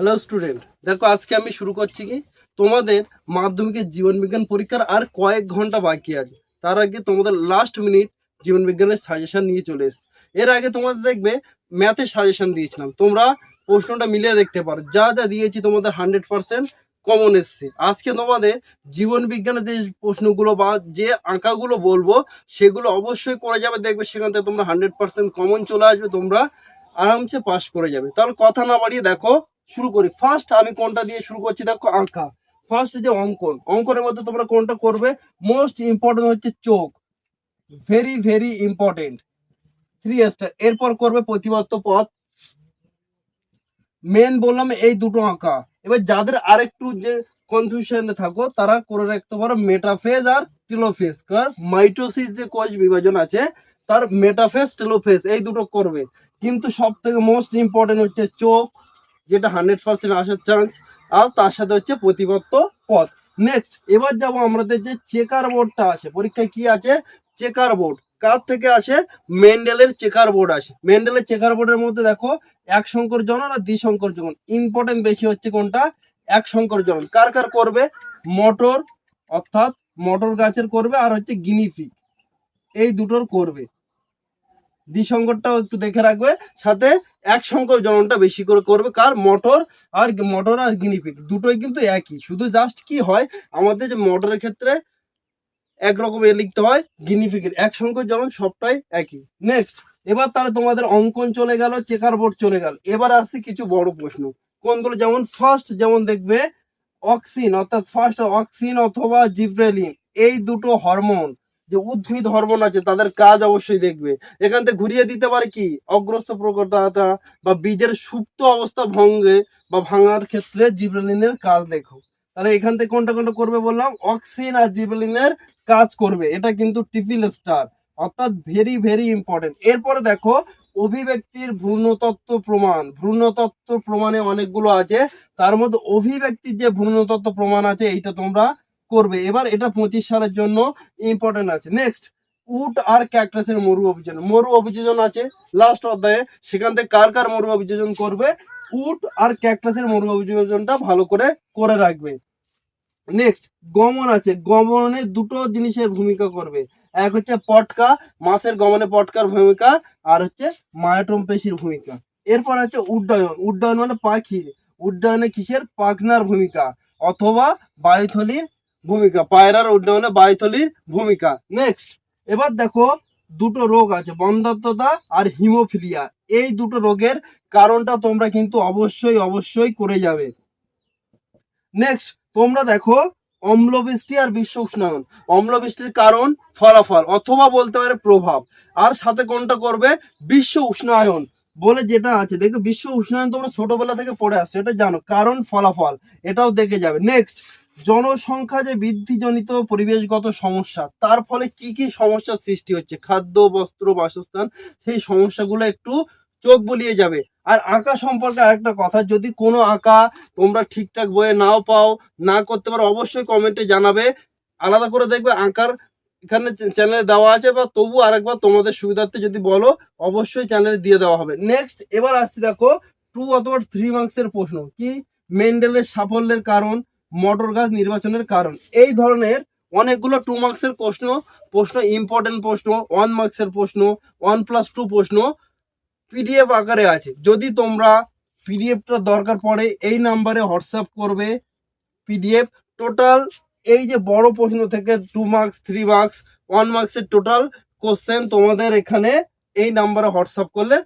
Hello student দেখো, আজকে আমি শুরু করছি কি? তোমাদের মাধ্যমিকের জীবন বিজ্ঞান পরীক্ষার আর কয়েক ঘণ্টা বাকি আছে। তার আগে তোমাদের লাস্ট মিনিট জীবন বিজ্ঞানের সাজেশন নিয়ে চলে এসছে। এর আগে তোমাদের দেখবে ম্যাথের সাজেশন দিয়েছিলাম। তোমরা প্রশ্নটা মিলিয়ে দেখতে পারো। যা যা দিয়েছি তোমাদের হান্ড্রেড পার্সেন্ট কমন এসছে। আজকে তোমাদের জীবন বিজ্ঞানের যে প্রশ্নগুলো বা যে আঁকাগুলো বলব, সেগুলো অবশ্যই করে যাবে। দেখবে সেখান থেকে তোমরা হান্ড্রেড পার্সেন্ট কমন চলে আসবে। তোমরা আরামসে পাস করে যাবে। তাহলে কথা না বাড়িয়ে দেখো শুরু করি। ফার্স্ট আমি কোনটা দিয়ে শুরু করছি দেখো আঁকা। ফার্স্ট যে অঙ্কন, অঙ্কনের মধ্যে তোমরা কোনটা করবে? মোস্ট ইম্পর্টেন্ট হচ্ছে চোখ। Very very important three star এরপর করবে প্রতিবাদ্য পথ। মেন বললাম এই দুটো আঁকা। এবার যাদের আরেকটু যে কনফিউশনে থাকো, তারা করে রাখতে পারো মেটাফেজ আর টেলোফেজ কার? মাইটোসিস যে কোষ বিভাজন আছে, তার মেটাফেজ টেলোফেজ এই দুটো করবে। কিন্তু সব থেকে মোস্ট ইম্পর্টেন্ট হচ্ছে চোখ। যেটা হান্ড্রেড পার্সেন্ট আসার চান্স আর তার সাথে হচ্ছে প্রতিপত্ত পথ নেক্সট এবার যাব আমাদের যে চেকার বোর্ডটা আছে, পরীক্ষায় কি আছে? চেকার বোর্ড কার থেকে আসে? মেন্ডেলের চেকার বোর্ড আসে। মেন্ডেলের চেকার বোর্ডের মধ্যে দেখো, এক শঙ্কর জনন আর দ্বি শঙ্কর জনন। ইম্পর্টেন্ট বেশি হচ্ছে কোনটা? এক শঙ্কর জনন। কার কার করবে? মটর অর্থাৎ মটর গাছের করবে, আর হচ্ছে গিনিফিক এই দুটোর করবে। দ্বিসংকরটাও একটু দেখে রাখবে, সাথে এক সংকর জননটা বেশি করে করবে, কার মটর আর মটর আর গিনিপিক দুটোই কিন্তু একই। শুধু জাস্ট কি হয়, আমাদের যে মটরের ক্ষেত্রে একরকম এ লিখতে হয় গিনিপিকের এক সংকর জনন সবটাই একই। নেক্সট এবার তাহলে তোমাদের অঙ্কন চলে গেল চেকার বোর্ড চলে গেল। এবার আসছে কিছু বড় প্রশ্ন। কোনগুলো যেমন ফার্স্ট যেমন দেখবে অক্সিন অর্থাৎ ফার্স্ট অক্সিন অথবা জিব্রেলিন এই দুটো হরমোন যে উদ্ভিদ হরমোন আছে, তাদের কাজ অবশ্যই দেখবে। এখান থেকে ঘুরিয়ে দিতে পারে কি? অগ্রস্ত প্রকটতা বা বীজের সুপ্ত অবস্থা ভঙ্গে বা ভাঙার ক্ষেত্রে জিব্রেলিনের কাজ দেখো। তাহলে এখান থেকে কোনটা কোনটা করবে বললাম? অক্সিন আর জিব্রেলিনের কাজ করবে। এটা কিন্তু টিপিল স্টার, অর্থাৎ ভেরি ভেরি ইম্পর্টেন্ট এরপরে দেখো, অভিব্যক্তির ভ্রূণতত্ত্ব প্রমাণ। ভ্রূণতত্ত্ব প্রমাণে অনেকগুলো আছে। তার মধ্যে অভিব্যক্তির যে ভ্রূণতত্ত্ব প্রমাণ আছে, এইটা তোমরা করবে। এবার এটা পঁচিশ সালের জন্য ইম্পর্টেন্ট আছে। নেক্সট উট আর ক্যাকটাসের মরু অভিযোজন। মরু অভিযোজন আছে লাস্ট অধ্যায়ে। সেখান থেকে কার কার মরু অভিযোজন করবে? উট আর ক্যাকটাসের মরু অভিযোজনটা ভালো করে করে রাখবে। নেক্সট গমন আছে। গমনে দুটো জিনিসের ভূমিকা করবে। এক হচ্ছে পটকা, মাছের গমনে পটকার ভূমিকা, আর হচ্ছে মায়াটম পেশির ভূমিকা। এরপর আছে উড্ডয়ন। উড্ডয়ন মানে পাখি। উড্ডয়নে কিসের? পাখনার ভূমিকা। অথবা বায়ুথলির ভূমিকা পায়রার উড্ডয়নে বায়ুথলির ভূমিকা। নেক্সট এবার দেখো দুটো রোগ আছে, বন্ধাত্মতা আর হিমোফিলিয়া। এই দুটো রোগের কারণটা তোমরা কিন্তু অবশ্যই অবশ্যই করে যাবে। নেক্সট তোমরা দেখো অম্লবৃষ্টি আর বিশ্ব উষ্ণায়ন। অম্লবৃষ্টির কারণ ফলাফল অথবা বলতে পারে প্রভাব। আর সাথে কোনটা করবে? বিশ্ব উষ্ণায়ন। বলে যেটা আছে, দেখো বিশ্ব উষ্ণায়ন তোমরা ছোটবেলা থেকে পড়ে আসছো, এটা জানো। কারণ ফলাফল, এটাও দেখে যাবে। নেক্সট জনসংখ্যা যে বৃদ্ধিজনিত পরিবেশগত সমস্যা, তার ফলে কি কি সমস্যার সৃষ্টি হচ্ছে? খাদ্য, বস্ত্র, বাসস্থান, সেই সমস্যাগুলো একটু চোখ বলিয়ে যাবে। আর আঁকা সম্পর্কে আরেকটা কথা, যদি কোনো আঁকা তোমরা ঠিকঠাক বইয়ে নাও পাও, না করতে পারো, অবশ্যই কমেন্টে জানাবে। আলাদা করে দেখবে আঁকার এখানে চ্যানেলে দেওয়া আছে বা তবু আরেকবার তোমাদের সুবিধার্থে যদি বলো, অবশ্যই চ্যানেলে দিয়ে দেওয়া হবে। নেক্সট এবার আসছি দেখো টু অথবা থ্রি মার্কসের প্রশ্ন। কি? মেন্ডেলের সাফল্যের কারণ মটর গাছ নির্বাচনের কারণ। এই ধরনের অনেকগুলো টু মার্কসের প্রশ্ন প্রশ্ন ইম্পর্টেন্ট প্রশ্ন ওয়ান মার্কসের প্রশ্ন ওয়ান প্লাস টু প্রশ্ন পিডিএফ আকারে আছে। যদি তোমরা পিডিএফটা দরকার পড়ে, এই নাম্বারে হোয়াটসঅ্যাপ করবে পিডিএফ টোটাল এই যে বড় প্রশ্ন থেকে two marks three marks one মার্কসের টোটাল কোশ্চেন তোমাদের এখানে এই নাম্বারে হোয়াটসঅ্যাপ করলে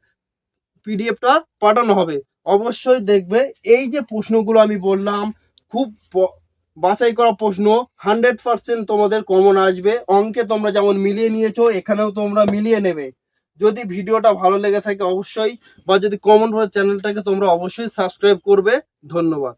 পিডিএফটা পাঠানো হবে। অবশ্যই দেখবে, এই যে প্রশ্নগুলো আমি বললাম খুব বাছাই করা প্রশ্ন হান্ড্রেড পার্সেন্ট তোমাদের কমন আসবে। অঙ্কে তোমরা যেমন মিলিয়ে নিয়েছো, এখানেও তোমরা মিলিয়ে নেবে। যদি ভিডিওটা ভালো লেগে থাকে অবশ্যই, বা যদি কমন চ্যানেলটাকে তোমরা অবশ্যই সাবস্ক্রাইব করবে। ধন্যবাদ।